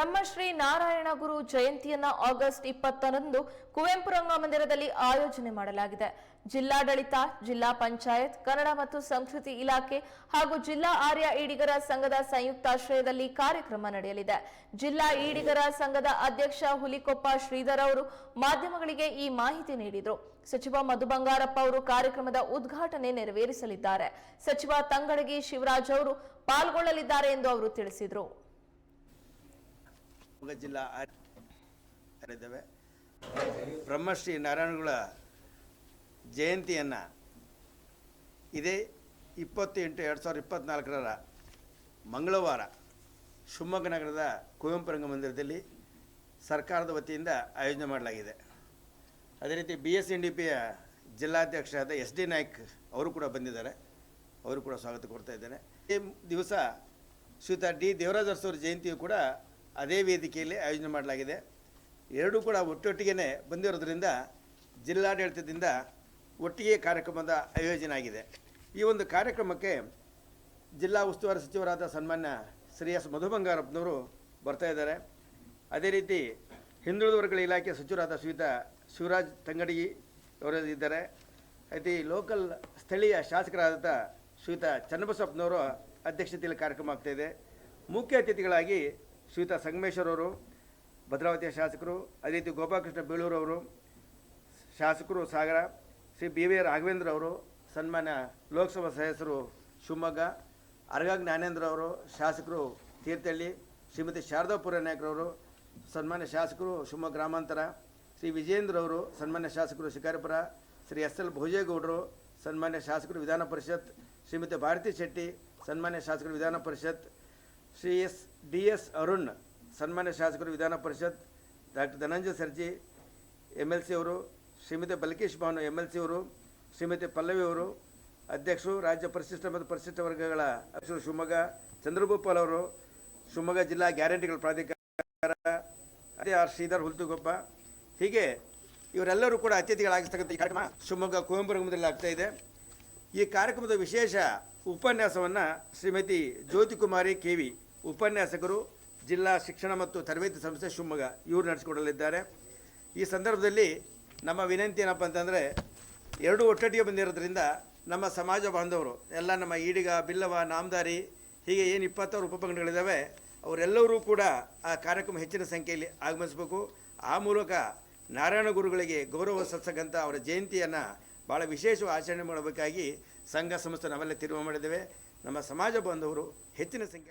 ಬ್ರಹ್ಮಶ್ರೀ ನಾರಾಯಣ ಗುರು ಜಯಂತಿಯನ್ನ ಆಗಸ್ಟ್ ಇಪ್ಪತ್ತರಂದು ಕುವೆಂಪು ರಂಗಮಂದಿರದಲ್ಲಿ ಆಯೋಜನೆ ಮಾಡಲಾಗಿದೆ. ಜಿಲ್ಲಾಡಳಿತ, ಜಿಲ್ಲಾ ಪಂಚಾಯತ್, ಕನ್ನಡ ಮತ್ತು ಸಂಸ್ಕೃತಿ ಇಲಾಖೆ ಹಾಗೂ ಜಿಲ್ಲಾ ಆರ್ಯ ಈಡಿಗರ ಸಂಘದ ಸಂಯುಕ್ತಾಶ್ರಯದಲ್ಲಿ ಕಾರ್ಯಕ್ರಮ ನಡೆಯಲಿದೆ. ಜಿಲ್ಲಾ ಈಡಿಗರ ಸಂಘದ ಅಧ್ಯಕ್ಷ ಹುಲಿಕೊಪ್ಪ ಶ್ರೀಧರ್ ಅವರು ಮಾಧ್ಯಮಗಳಿಗೆ ಈ ಮಾಹಿತಿ ನೀಡಿದರು. ಸಚಿವ ಮಧು ಬಂಗಾರಪ್ಪ ಅವರು ಕಾರ್ಯಕ್ರಮದ ಉದ್ಘಾಟನೆ ನೆರವೇರಿಸಲಿದ್ದಾರೆ. ಸಚಿವ ತಂಗಡಗಿ ಶಿವರಾಜ್ ಅವರು ಪಾಲ್ಗೊಳ್ಳಲಿದ್ದಾರೆ ಎಂದು ಅವರು ತಿಳಿಸಿದರು. ಶಿವಮೊಗ್ಗ ಜಿಲ್ಲಾ ಇದ್ದೇವೆ ಬ್ರಹ್ಮಶ್ರೀ ನಾರಾಯಣಗಳ ಜಯಂತಿಯನ್ನು ಇದೇ ಇಪ್ಪತ್ತು ಎಂಟು ಎರಡು ಸಾವಿರದ ಇಪ್ಪತ್ತ್ನಾಲ್ಕರ ಮಂಗಳವಾರ ಶಿವಮೊಗ್ಗ ನಗರದ ಕುವೆಂಪು ರಂಗಮಂದಿರದಲ್ಲಿ ಸರ್ಕಾರದ ವತಿಯಿಂದ ಆಯೋಜನೆ ಮಾಡಲಾಗಿದೆ. ಅದೇ ರೀತಿ ಬಿ ಎಸ್ ಎನ್ ಡಿ ಪಿಯ ಜಿಲ್ಲಾಧ್ಯಕ್ಷರಾದ ಎಸ್ ಡಿ ನಾಯ್ಕ್ ಅವರು ಕೂಡ ಬಂದಿದ್ದಾರೆ. ಅವರು ಕೂಡ ಸ್ವಾಗತ ಕೊಡ್ತಾ ಇದ್ದಾರೆ ಈ ದಿವಸ ಶ್ರೀಯುತ ಡಿ ದೇವರಾಜ ಅರಸವ್ರ ಜಯಂತಿಯು ಕೂಡ ಅದೇ ವೇದಿಕೆಯಲ್ಲಿ ಆಯೋಜನೆ ಮಾಡಲಾಗಿದೆ. ಎರಡೂ ಕೂಡ ಒಟ್ಟೊಟ್ಟಿಗೆ ಬಂದಿರೋದ್ರಿಂದ ಜಿಲ್ಲಾಡಳಿತದಿಂದ ಒಟ್ಟಿಗೆ ಕಾರ್ಯಕ್ರಮದ ಆಯೋಜನೆ ಆಗಿದೆ. ಈ ಒಂದು ಕಾರ್ಯಕ್ರಮಕ್ಕೆ ಜಿಲ್ಲಾ ಉಸ್ತುವಾರಿ ಸಚಿವರಾದ ಸನ್ಮಾನ್ಯ ಶ್ರೀ ಎಸ್ ಮಧು ಬಂಗಾರಪ್ಪನವರು ಬರ್ತಾ ಇದ್ದಾರೆ. ಅದೇ ರೀತಿ ಹಿಂದುಳಿದ ವರ್ಗಗಳ ಇಲಾಖೆ ಸಚಿವರಾದ ಶ್ರೀತ ಶಿವರಾಜ್ ತಂಗಡಿಗಿ ಅವರು ಇದ್ದಾರೆ. ಅತಿ ಲೋಕಲ್ ಸ್ಥಳೀಯ ಶಾಸಕರಾದ ಶ್ರೀತ ಚನ್ನಬಸಪ್ಪನವರು ಅಧ್ಯಕ್ಷತೆಯಲ್ಲಿ ಕಾರ್ಯಕ್ರಮ ಆಗ್ತಾಯಿದೆ ಮುಖ್ಯ ಅತಿಥಿಗಳಾಗಿ ಶ್ರೀಯುತ ಸಂಗಮೇಶ್ವರವರು ಭದ್ರಾವತಿಯ ಶಾಸಕರು ಅದೇ ರೀತಿ ಗೋಪಾಲಕೃಷ್ಣ ಬೇಳೂರವರು ಶಾಸಕರು ಸಾಗರ, ಶ್ರೀ ಬಿ ವಿ ರಾಘವೇಂದ್ರ ಅವರು, ಸನ್ಮಾನ್ಯ ಲೋಕಸಭಾ ಸದಸ್ಯರು ಶಿವಮೊಗ್ಗ, ಅರಗ ಜ್ಞಾನೇಂದ್ರ ಅವರು, ಶಾಸಕರು ತೀರ್ಥಹಳ್ಳಿ, ಶ್ರೀಮತಿ ಶಾರದಾಪುರ ನಾಯಕರವರು ಸನ್ಮಾನ್ಯ ಶಾಸಕರು ಶಿವಮೊಗ್ಗ ಗ್ರಾಮಾಂತರ, ಶ್ರೀ ವಿಜೇಂದ್ರ ಅವರು, ಸನ್ಮಾನ್ಯ ಶಾಸಕರು ಶಿಕಾರಿಪುರ, ಶ್ರೀ ಎಸ್ ಎಲ್ ಭೋಜೇಗೌಡರು, ಸನ್ಮಾನ್ಯ ಶಾಸಕರು ವಿಧಾನ ಪರಿಷತ್, ಶ್ರೀಮತಿ ಭಾರತಿ ಶೆಟ್ಟಿ, ಸನ್ಮಾನ್ಯ ಶಾಸಕರು Vidhana Parishat Shri S, D S Arun, ಸನ್ಮಾನ್ಯ ಶಾಸಕರು Vidhana Parishat, doctor Dhananjaya Sarji M L C ಅವರು, Shrimati Balakesh Bhanu M L C ಅವರು, ಶ್ರೀಮತಿ ಪಲ್ಲವಿ ಅವರು, ಅಧ್ಯಕ್ಷರು ರಾಜ್ಯ ಪರಿಶಿಷ್ಟ ಮತ್ತು ಪರಿಶಿಷ್ಟ ವರ್ಗಗಳ ಅಧ್ಯಕ್ಷರು ಶಿವಮೊಗ್ಗ, ಚಂದ್ರಗೋಪಾಲ್ ಅವರು, ಶಿವಮೊಗ್ಗ ಜಿಲ್ಲಾ ಗ್ಯಾರಂಟಿಗಳ ಪ್ರಾಧಿಕಾರ, ಅದೇ ಆರ್ ಶ್ರೀಧರ್ ಹುಲ್ತುಗೊಪ್ಪ. ಹೀಗೆ ಇವರೆಲ್ಲರೂ ಕೂಡ ಅತಿಥಿಗಳಾಗಿರ್ತಕ್ಕಂಥ ಈ ಕಾರ್ಯಕ್ರಮ ಶಿವಮೊಗ್ಗ ಕುವೆಂಪುರಂಗಮದಲ್ಲಿ ಆಗ್ತಾ ಇದೆ. ಈ ಕಾರ್ಯಕ್ರಮದ ವಿಶೇಷ ಉಪನ್ಯಾಸವನ್ನು ಶ್ರೀಮತಿ ಜ್ಯೋತಿಕುಮಾರಿ ಕೆ ವಿ ಉಪನ್ಯಾಸಕರು, ಜಿಲ್ಲಾ ಶಿಕ್ಷಣ ಮತ್ತು ತರಬೇತಿ ಸಂಸ್ಥೆ ಶಿವಮೊಗ್ಗ, ಇವರು ನಡೆಸಿಕೊಡಲಿದ್ದಾರೆ. ಈ ಸಂದರ್ಭದಲ್ಲಿ ನಮ್ಮ ವಿನಂತಿ ಏನಪ್ಪ ಅಂತಂದರೆ, ಎರಡು ಒಟ್ಟೊಟ್ಟಿಗೆ ಬಂದಿರೋದ್ರಿಂದ ನಮ್ಮ ಸಮಾಜ ಬಾಂಧವರು, ಎಲ್ಲ ನಮ್ಮ ಈಡಿಗ, ಬಿಲ್ಲವ, ನಾಮದಾರಿ, ಹೀಗೆ ಏನು ಇಪ್ಪತ್ತಾರು ಉಪಪಂಗಡಗಳಿದ್ದಾವೆ ಅವರೆಲ್ಲರೂ ಕೂಡ ಆ ಕಾರ್ಯಕ್ರಮ ಹೆಚ್ಚಿನ ಸಂಖ್ಯೆಯಲ್ಲಿ ಆಗಮಿಸಬೇಕು. ಆ ಮೂಲಕ ನಾರಾಯಣ ಗುರುಗಳಿಗೆ ಗೌರವ ಸಲ್ಲಿಸಕ್ಕಂಥ ಅವರ ಜಯಂತಿಯನ್ನು ಭಾಳ ವಿಶೇಷವಾಗಿ ಆಚರಣೆ ಮಾಡಬೇಕಾಗಿ ಸಂಘ ಸಂಸ್ಥೆ ನಾವೆಲ್ಲ ತೀರ್ಮಾನ ಮಾಡಿದ್ದೇವೆ. ನಮ್ಮ ಸಮಾಜ ಬಾಂಧವರು ಹೆಚ್ಚಿನ ಸಂಖ್ಯೆ